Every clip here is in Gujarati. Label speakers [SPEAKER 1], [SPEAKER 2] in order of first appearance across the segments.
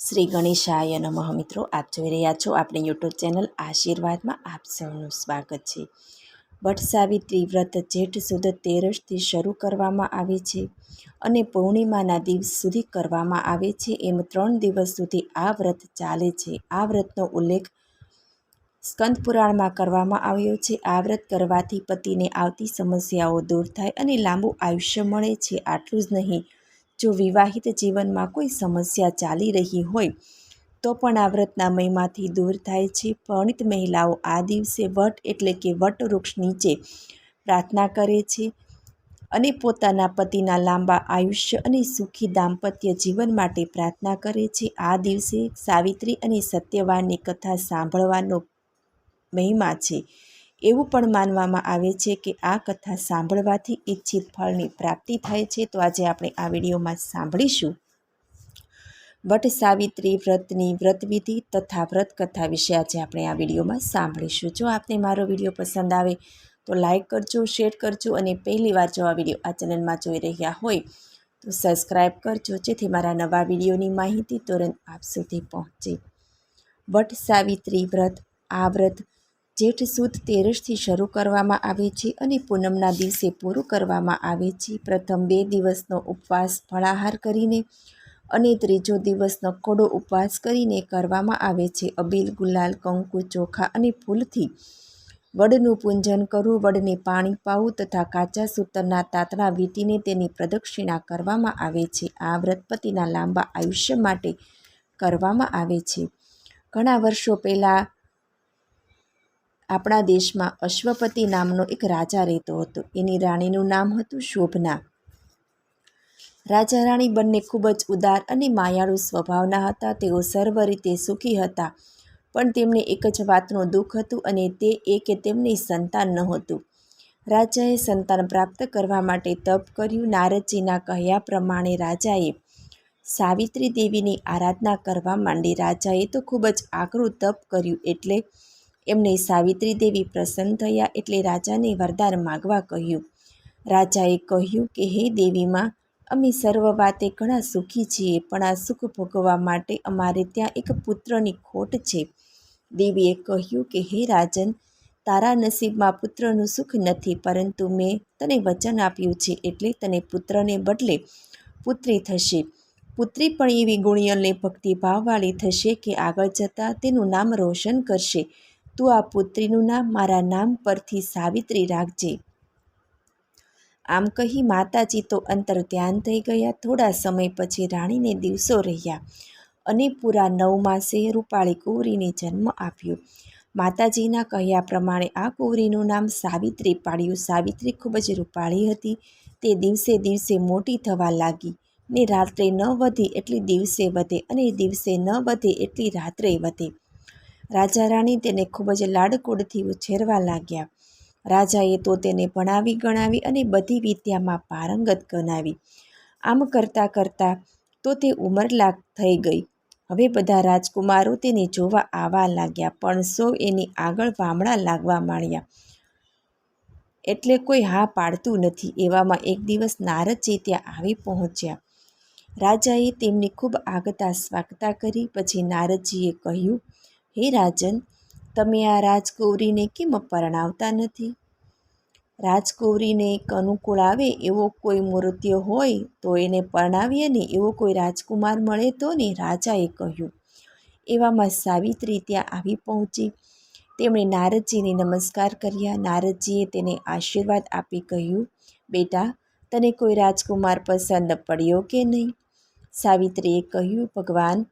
[SPEAKER 1] શ્રી ગણેશાય નમઃ મિત્રો, આપ જોઈ રહ્યા છો આપણી યુટ્યુબ ચેનલ આશીર્વાદમાં આપ સૌનું સ્વાગત છે. વટ સાવિત્રી વ્રત જેઠ સુદ તેરસથી શરૂ કરવામાં આવે છે અને પૂર્ણિમાના દિવસ સુધી કરવામાં આવે છે. એમ ત્રણ દિવસ સુધી આ વ્રત ચાલે છે. આ વ્રતનો ઉલ્લેખ સ્કંદ પુરાણમાં કરવામાં આવ્યો છે. આ વ્રત કરવાથી પતિને આવતી સમસ્યાઓ દૂર થાય અને લાંબુ આયુષ્ય મળે છે. આટલું જ નહીં જો વિવાહિત જીવનમાં કોઈ સમસ્યા ચાલી રહી હોય, તો પણ આ વ્રતના મહિમાથી દૂર થાય છે. પરણિત મહિલાઓ આ દિવસે વટ એટલે કે વટ વૃક્ષ નીચે પ્રાર્થના કરે છે અને પોતાના પતિના લાંબા આયુષ્ય અને સુખી દાંપત્ય જીવન માટે પ્રાર્થના કરે છે. આ દિવસે સાવિત્રી અને સત્યવાનની કથા સાંભળવાનો મહિમા છે. એવું પણ માનવામાં આવે છે કે આ કથા સાંભળવાથી ઈચ્છિત ફળની પ્રાપ્તિ થાય છે. તો આજે આપણે આ વિડીયોમાં સાંભળીશું. વટ સાવિત્રી વ્રતની વ્રતવિધિ તથા વ્રત કથા વિશે આજે આપણે આ વિડીયોમાં સાંભળીશું. જો આપને મારો વીડિયો પસંદ આવે તો લાઈક કરજો, શેર કરજો અને પહેલી વાર જો આ વીડિયો આ ચેનલમાં જોઈ રહ્યા હોય તો સબસ્ક્રાઈબ કરજો. જેથી મારા નવા વિડીયોની માહિતી તુરંત આપ સુધી પહોંચે. વટ સાવિત્રી વ્રત, આ વ્રત જેઠ સુદ તેરસથી શરૂ કરવામાં આવે છે અને પૂનમના દિવસે પૂરું કરવામાં આવે છે. પ્રથમ બે દિવસનો ઉપવાસ ફળાહાર કરીને અને ત્રીજો દિવસનો નકોડો ઉપવાસ કરીને કરવામાં આવે છે. અબીલ, ગુલાલ, કંકુ, ચોખા અને ફૂલથી વડનું પૂજન કરવું, વડને પાણી પાવું તથા કાચા સૂતરના તાતણા વીંટીને તેની પ્રદક્ષિણા કરવામાં આવે છે. આ વ્રતપતિના લાંબા આયુષ્ય માટે કરવામાં આવે છે. ઘણા વર્ષો પહેલાં આપણા દેશમાં અશ્વપતિ નામનો એક રાજા રહેતો હતો. એની રાણીનું નામ હતું શોભના. રાજા રાણી બંને ખૂબ જ ઉદાર અને માયાળુ સ્વભાવના હતા. તેઓ સર્વ રીતે સુખી હતા, પણ તેમને એક જ વાતનું દુઃખ હતું અને તે એ કે તેમને સંતાન નહોતું. રાજાએ સંતાન પ્રાપ્ત કરવા માટે તપ કર્યું. નારદજીના કહ્યા પ્રમાણે રાજાએ સાવિત્રી દેવીની આરાધના કરવા માંડી. રાજાએ તો ખૂબ જ આકરું તપ કર્યું એટલે એમને સાવિત્રી દેવી પ્રસન્ન થયા એટલે રાજાને વરદાન માગવા કહ્યું. રાજાએ કહ્યું કે, હે દેવીમાં, અમે સર્વ વાતે ઘણા સુખી છીએ, પણ આ સુખ ભોગવવા માટે અમારે ત્યાં એક પુત્રની ખોટ છે. દેવીએ કહ્યું કે, હે રાજન, તારા નસીબમાં પુત્રનું સુખ નથી, પરંતુ મેં તને વચન આપ્યું છે, એટલે તને પુત્રને બદલે પુત્રી થશે. પુત્રી પણ એવી ગુણિયલને ભક્તિભાવવાળી થશે કે આગળ જતાં તેનું નામ રોશન કરશે. તું આ પુત્રીનું નામ મારા નામ પરથી સાવિત્રી રાખજે. આમ કહી માતાજી તો અંતર ધ્યાન થઈ ગયા. થોડા સમય પછી રાણીને દિવસો રહ્યા અને પૂરા નવ માસે રૂપાળી કુંવરીને જન્મ આપ્યો. માતાજીના કહ્યા પ્રમાણે આ કુંવરીનું નામ સાવિત્રી પાડ્યું. સાવિત્રી ખૂબ જ રૂપાળી હતી. તે દિવસે દિવસે મોટી થવા લાગી ને રાત્રે ન વધે એટલી દિવસે વધે અને દિવસે ન વધે એટલી રાત્રે વધે. રાજા રાણી તેને ખૂબ જ લાડકોડથી ઉછેરવા લાગ્યા. રાજાએ તો તેને ભણાવી, ગણાવી અને બધી વિદ્યામાં પારંગત ગણાવી. આમ કરતાં કરતાં તો તે ઉંમરલાક થઈ ગઈ. હવે બધા રાજકુમારો તેને જોવા આવવા લાગ્યા, પણ સૌ એની આગળ વામણા લાગવા માંડ્યા. એટલે કોઈ હા પાડતું નથી, એવામાં એક દિવસ નારદજી ત્યાં આવી પહોંચ્યા. રાજાએ તેમની ખૂબ આગતા સ્વાગતા કરી, પછી નારદજીએ કહ્યું હે રાજન, તમે આ રાજકૌરીને કેમ પરણાવતા નથી? રાજકૌરીને એક અનુકૂળ આવે એવો કોઈ મૃત્યુ હોય તો એને પરણાવીએ ને એવો કોઈ રાજકુમાર મળે તો ને રાજાએ કહ્યું. એવામાં સાવિત્રી ત્યાં આવી પહોંચી. તેમણે નારદજીને નમસ્કાર કર્યા. નારદજીએ તેને આશીર્વાદ આપી કહ્યું, બેટા, તને કોઈ રાજકુમાર પસંદ પડ્યો કે નહીં? સાવિત્રીએ કહ્યું, ભગવાન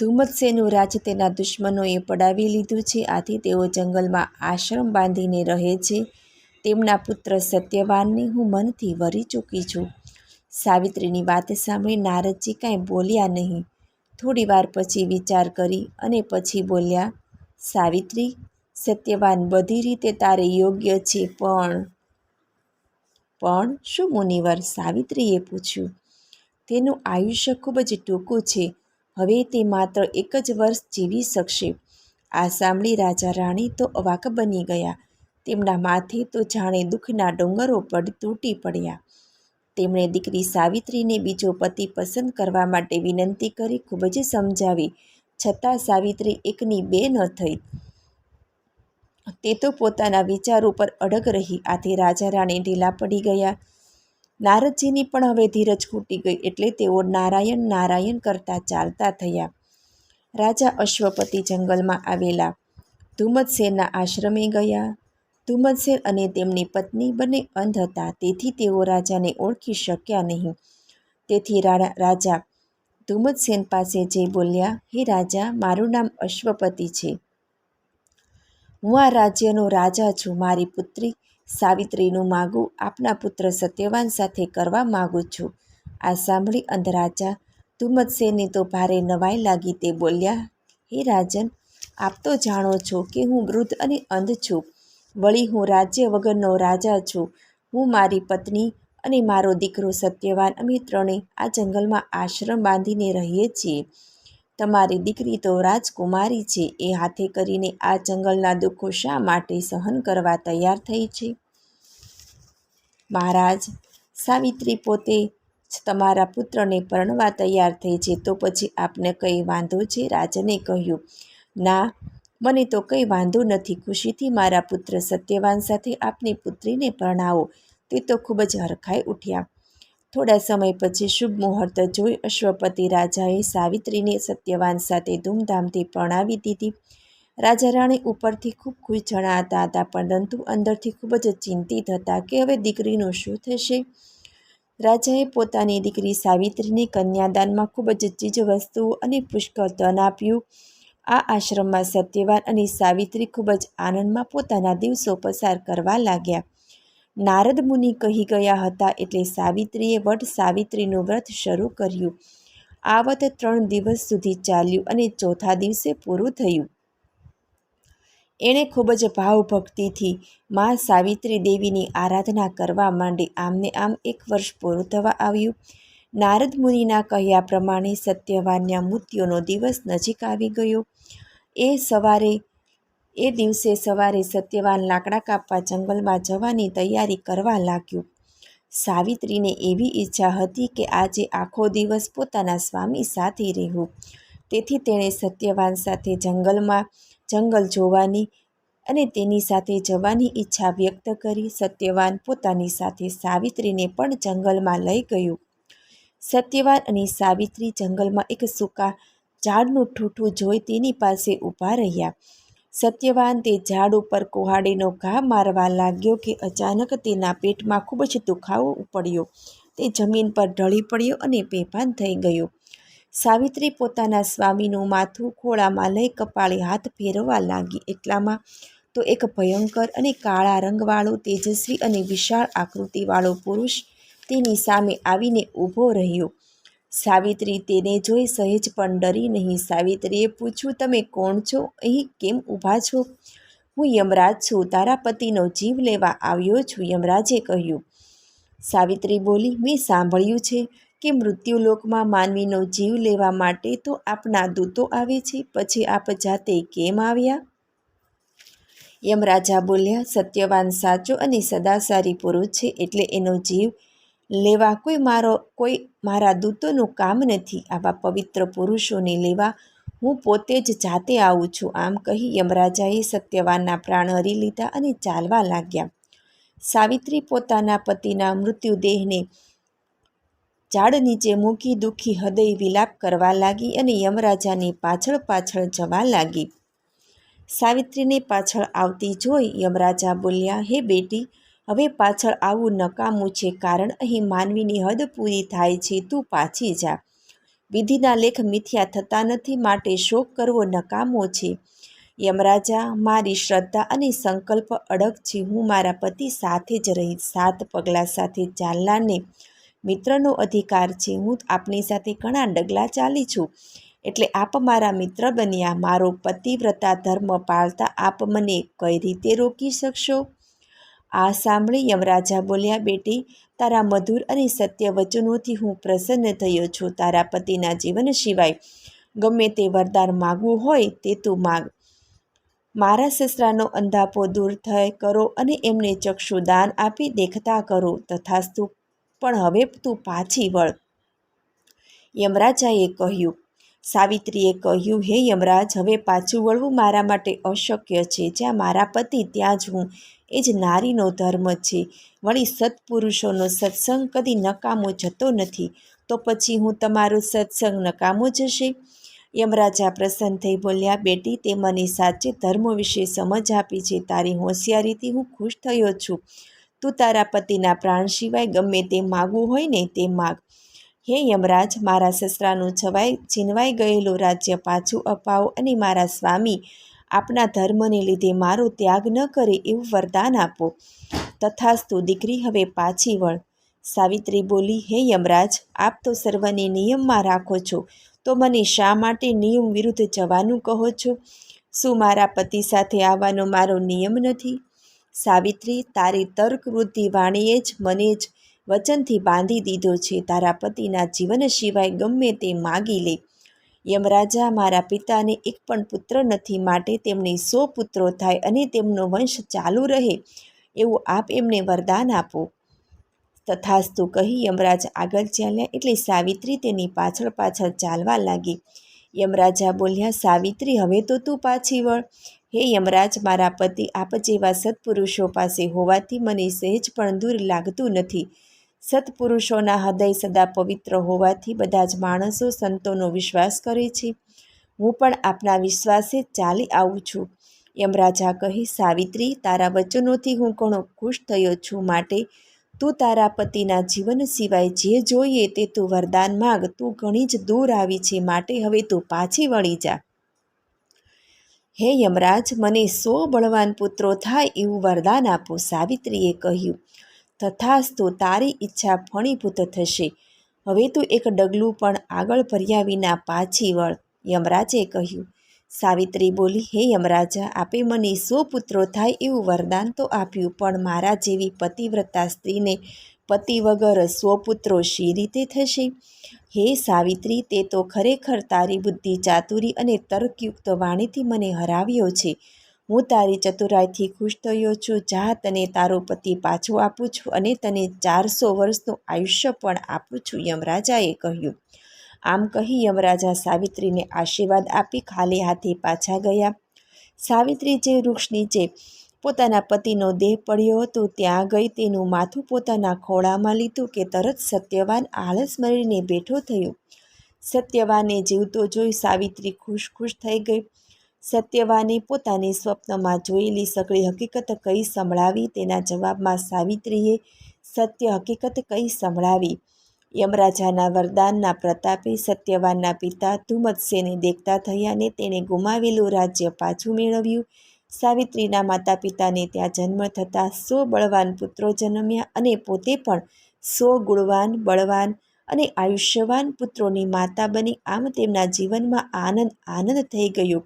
[SPEAKER 1] ધુમ્મતસેનું રાજ તેના દુશ્મનોએ પડાવી લીધું છે. આથી તેઓ જંગલમાં આશ્રમ બાંધીને રહે છે. તેમના પુત્ર સત્યવાનને હું મનથી વરી ચૂકી છું. સાવિત્રીની વાત સાંભળી નારદજી કાંઈ બોલ્યા નહીં. થોડી વાર પછી વિચાર કરી અને પછી બોલ્યા, સાવિત્રી, સત્યવાન બધી રીતે તારે યોગ્ય છે, પણ પણ શું મુનિવર? સાવિત્રીએ પૂછ્યું. તેનું આયુષ્ય ખૂબ જ ટૂંકું છે. હવે તે માત્ર એક જ વર્ષ જીવી શકશે. આ સાંભળી રાજા રાણી તો અવાક બની ગયા. તેમના માથે તો જાણે દુઃખના ડુંગરો પડ તૂટી પડ્યા. તેમણે દીકરી સાવિત્રીને બીજો પતિ પસંદ કરવા માટે વિનંતી કરી ખૂબ જ સમજાવી, છતાં સાવિત્રી એકની બે ન થઈ. તે તો પોતાના વિચારો પર અડગ રહી. આથી રાજા રાણી ઢીલા પડી ગયા. નારદજીની પણ હવે ધીરજ ખૂટી ગઈ એટલે તેઓ નારાયણ નારાયણ કરતા ચાલતા થયા. રાજા અશ્વપતિ જંગલમાં આવેલા. ધુમ્મદસેનના આશ્રમે ગયા. ધુમ્મદસેન અને તેમની પત્ની બંને અંધ હતા, તેથી તેઓ રાજાને ઓળખી શક્યા નહીં. તેથી રાજા ધુમ્મદસેન પાસે જે બોલ્યા, હે રાજા, મારું નામ અશ્વપતિ છે. હું આ રાજ્યનો રાજા છું, મારી પુત્રી સાવિત્રીનું માગું આપના પુત્ર સત્યવાન સાથે કરવા માગું છું. આ સાંભળી અંધરાજા ધુમ્મતસેનને તો ભારે નવાઈ લાગી તે બોલ્યા, હે રાજન, આપ તો જાણો છો કે હું વૃદ્ધ અને અંધ છું. વળી હું રાજ્ય વગરનો રાજા છું. હું મારી પત્ની અને મારો દીકરો સત્યવાન અમે ત્રણે આ જંગલમાં આશ્રમ બાંધીને રહીએ છીએ. તમારી દીકરી તો રાજકુમારી છે. એ હાથે કરીને આ જંગલના દુઃખો શા માટે સહન કરવા તૈયાર થઈ છે? મહારાજ, સાવિત્રી પોતે જ તમારા પુત્રને પરણવા તૈયાર થઈ છે તો પછી આપને કંઈ વાંધો છે? રાજને કહ્યું, ના, મને તો કંઈ વાંધો નથી. ખુશીથી મારા પુત્ર સત્યવાન સાથે આપની પુત્રીને પરણાવો. તે તો ખૂબ જ હરખાઈ ઉઠ્યા. થોડા સમય પછી શુભ મુહૂર્ત જોઈ અશ્વપતિ રાજાએ સાવિત્રીને સત્યવાન સાથે ધૂમધામથી પરણાવી દીધી. રાજા રાણી ઉપરથી ખૂબ ખુશ જણાતા હતા, પરંતુ અંદરથી ખૂબ જ ચિંતિત હતા કે હવે દીકરીનું શું થશે? રાજાએ પોતાની દીકરી સાવિત્રીને કન્યાદાનમાં ખૂબ જ ચીજ વસ્તુઓ અને પુષ્કળ ધન આપ્યું. આ આશ્રમમાં સત્યવાન અને સાવિત્રી ખૂબ જ આનંદમાં પોતાના દિવસો પસાર કરવા લાગ્યા. નારદ મુનિ કહી ગયા હતા એટલે સાવિત્રીએ વટ સાવિત્રીનું વ્રત શરૂ કર્યું. આ વ્રત ત્રણ દિવસ સુધી ચાલ્યું અને ચોથા દિવસે પૂરું થયું. એણે ખૂબ જ ભાવભક્તિથી મા સાવિત્રી દેવીની આરાધના કરવા માંડી. આમને આમ એક વર્ષ પૂરું થવા આવ્યું. નારદ મુનિના કહ્યા પ્રમાણે સત્યવાનના મૃત્યુનો દિવસ નજીક આવી ગયો. એ સવારે એ દિવસે સવારે સત્યવાન લાકડા કાપવા જંગલમાં જવાની તૈયારી કરવા લાગ્યું. સાવિત્રીને એવી ઈચ્છા હતી કે આજે આખો દિવસ પોતાના સ્વામી સાથે રહેવું. તેથી તેણે સત્યવાન સાથે જંગલમાં જંગલ જોવાની અને તેની સાથે જવાની ઈચ્છા વ્યક્ત કરી સત્યવાન પોતાની સાથે સાવિત્રીને પણ જંગલમાં લઈ ગયું. સત્યવાન અને સાવિત્રી જંગલમાં એક સૂકા ઝાડનું ઠૂઠું જોઈ તેની પાસે ઊભા રહ્યા. સત્યવાન તે ઝાડ ઉપર કુહાડીનો ઘા મારવા લાગ્યો કે અચાનક તેના પેટમાં ખૂબ જ દુખાવો પડ્યો તે જમીન પર ઢળી પડ્યો અને બેભાન થઈ ગયો. સાવિત્રી પોતાના સ્વામીનું માથું ખોળામાં લઈ કપાળે હાથ ફેરવવા લાગી. એટલામાં તો એક ભયંકર અને કાળા રંગવાળો, તેજસ્વી અને વિશાળ આકૃતિવાળો પુરુષ તેની સામે આવીને ઊભો રહ્યો. સાવિત્રી તેને જોઈ સહેજ પણ ડરી નહીં. સાવિત્રીએ પૂછ્યું, તમે કોણ છો? અહીં કેમ ઊભા છો? હું યમરાજ છું. તારા પતિનો જીવ લેવા આવ્યો છું, યમરાજે કહ્યું. સાવિત્રી બોલી, મેં સાંભળ્યું છે કે મૃત્યુલોકમાં માનવીનો જીવ લેવા માટે તો આપના દૂતો આવે છે. પછી આપ જાતે કેમ આવ્યા? યમરાજા બોલ્યા, સત્યવાન સાચો અને સદાસારી પુરુષ છે, એટલે એનો જીવ લેવા કોઈ મારો, કોઈ મારા દૂતોનું કામ નથી. આવા પવિત્ર પુરુષોને લેવા હું પોતે જ જાતે આવું છું. આમ કહી યમરાજાએ સત્યવાનના પ્રાણ હરી લીધા અને ચાલવા લાગ્યા. સાવિત્રી પોતાના પતિના મૃત્યુદેહને ઝાડ નીચે મૂકી દુઃખી હૃદય વિલાપ કરવા લાગી અને યમરાજાની પાછળ પાછળ જવા લાગી. સાવિત્રીને પાછળ આવતી જોઈ યમરાજા બોલ્યા, હે બેટી હવે પાછળ આવું નકામું છે કારણ અહીં માનવીની હદ પૂરી થાય છે, તું પાછી જા. વિધિના લેખ મિથ્યા થતા નથી માટે શોક કરવો નકામો છે. યમરાજા મારી શ્રદ્ધા અને સંકલ્પ અડગ છે. હું મારા પતિ સાથે જ રહીશ સાત પગલાં સાથે ચાલનારને મિત્રનો અધિકાર છે. હું આપની સાથે ઘણા ડગલા ચાલી છું. એટલે આપ મારા મિત્ર બન્યા. મારો પતિવ્રતા ધર્મ પાળતા આપ મને કઈ રીતે રોકી શકશો? આ સાંભળી યમરાજા બોલ્યા, બેટી, તારા મધુર અને સત્ય વચનોથી હું પ્રસન્ન થયો છું. તારા પતિના જીવન સિવાય ગમે તે વરદાન માગવું હોય તે તું માગ. મારા સસરાનો અંધાપો દૂર થાય કરો અને એમને ચક્ષુદાન આપી દેખતા કરો. તથાસ્તુ, પણ હવે તું પાછી વળ. યમરાજાએ કહ્યું સાવિત્રીએ કહ્યું, હે યમરાજ, હવે પાછું વળવું મારા માટે અશક્ય છે. જ્યાં મારા પતિ, ત્યાં જ હું. એ જ નારીનો ધર્મ છે. વળી સત્પુરુષોનો સત્સંગ કદી નકામો જતો નથી. તો પછી હું તમારો સત્સંગ નકામો જશે? યમરાજા પ્રસન્ન થઈ બોલ્યા, બેટી, તે મને સાચે ધર્મ વિશે સમજ આપી છે. તારી હોશિયારીથી હું ખુશ થયો છું. તું તારા પતિના પ્રાણ સિવાય ગમે તે માગવું હોય ને તે માગ. હે યમરાજ, મારા સસરાનું છવાઈ, છીનવાઈ ગયેલું રાજ્ય પાછું અપાવો અને મારા સ્વામી, આપના ધર્મને લીધે મારો ત્યાગ ન કરે એવું વરદાન આપો. તથાસ્તુ, દીકરી, હવે પાછી વળ. સાવિત્રી બોલી, હે યમરાજ, આપ તો સર્વને નિયમમાં રાખો છો. તો મને શા માટે નિયમ વિરુદ્ધ જવાનું કહો છો? શું મારા પતિ સાથે આવવાનો મારો નિયમ નથી? સાવિત્રી, તારી તર્કવૃદ્ધિ વાણીએ જ મને જ વચનથી બાંધી દીધો છે. તારા પતિના જીવન સિવાય ગમે તે માગી લે. યમરાજા મારા પિતાને એક પણ પુત્ર નથી, માટે તેમને સો પુત્રો થાય અને તેમનો વંશ ચાલુ રહે. એવું આપ એમને વરદાન આપો. તથાસ્તુ કહી યમરાજ આગળ ચાલ્યા એટલે સાવિત્રી તેની પાછળ પાછળ ચાલવા લાગી. યમરાજા બોલ્યા, સાવિત્રી, હવે તો તું પાછી વળ. હે યમરાજ, મારા પતિ આપ જેવા સત્પુરુષો પાસે હોવાથી મને સહેજ પણ દૂર લાગતું નથી. સત્પુરુષોના હૃદય સદા પવિત્ર હોવાથી બધા જ માણસો સંતોનો વિશ્વાસ કરે છે. હું પણ આપના વિશ્વાસે ચાલી આવું છું. યમરાજા કહી, સાવિત્રી, તારા વચનોથી હું ઘણો ખુશ થયો છું માટે. તું તારા પતિના જીવન સિવાય જે જોઈએ તે તું વરદાન માગ. તું ઘણી જ દૂર આવી છે માટે હવે તું પાછી વળી જા. હે યમરાજ, મને સો બળવાન પુત્રો થાય એવું વરદાન આપો, સાવિત્રીએ કહ્યું. તથાસ્તુ તારી ઈચ્છા ફણીભૂત થશે. હવે તું એક ડગલું પણ આગળ ભર્યા વિના પાછી વળ, યમરાજે કહ્યું. સાવિત્રી બોલી, હે યમરાજા, આપે મને સો પુત્રો થાય એવું વરદાન તો આપ્યું, પણ મારા જેવી પતિવ્રતા સ્ત્રીને પતિ વગર સો પુત્રો શી રીતે થશે? હે સાવિત્રી, તે તો ખરેખર તારી બુદ્ધિ ચાતુરી અને તર્કયુક્ત વાણીથી મને હરાવ્યો છે. હું તારી ચતુરાઈથી ખુશ થયો છું. જા, તને તારો પતિ પાછો આપું છું અને તને ચારસો વર્ષનું આયુષ્ય પણ આપું છું, યમરાજાએ કહ્યું. આમ કહી યમરાજા સાવિત્રીને આશીર્વાદ આપી ખાલી હાથે પાછા ગયા. સાવિત્રી જે વૃક્ષ નીચે પોતાના પતિનો દેહ પડ્યો હતો, ત્યાં ગઈ તેનું માથું પોતાના ખોળામાં લીધું કે તરત સત્યવાન આળસ મરીને બેઠો થયો. સત્યવાને જીવતો જોઈ સાવિત્રી ખુશ ખુશ થઈ ગઈ. સત્યવાને પોતાની સ્વપ્નમાં જોયેલી સગળી હકીકત કઈ સંભળાવી, તેના જવાબમાં સાવિત્રીએ સત્ય હકીકત કઈ સંભળાવી. યમરાજાના વરદાનના પ્રતાપે સત્યવાનના પિતા ધુમત્સેને દેખતા થયા ને તેણે ગુમાવેલું રાજ્ય પાછું મેળવ્યું. સાવિત્રીના માતા પિતાને ત્યાં જન્મ થતાં સો બળવાન પુત્રો જન્મ્યા અને પોતે પણ સો ગુણવાન, બળવાન અને આયુષ્યવાન પુત્રોની માતા બની. આમ તેમના જીવનમાં આનંદ આનંદ થઈ ગયો.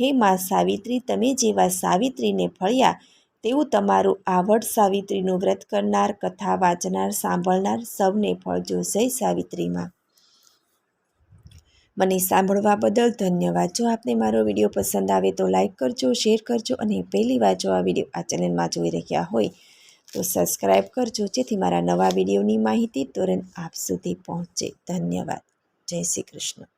[SPEAKER 1] હે મા સાવિત્રી, તમે જેવા સાવિત્રીને ફળ્યા, તેવું તમારું આવડ સાવિત્રીનું વ્રત કરનાર, કથા વાંચનાર, સાંભળનાર સૌને ફળજો જય સાવિત્રીમાં. મને સાંભળવા બદલ ધન્યવાદ. જો આપને મારો વીડિયો પસંદ આવે તો લાઈક કરજો, શેર કરજો અને પહેલી વાર જો આ વીડિયો આ ચેનલમાં જોઈ રહ્યા હોય તો સબસ્ક્રાઈબ કરજો. જેથી મારા નવા વિડીયોની માહિતી તુરંત આપ સુધી પહોંચે. ધન્યવાદ. જય શ્રી કૃષ્ણ.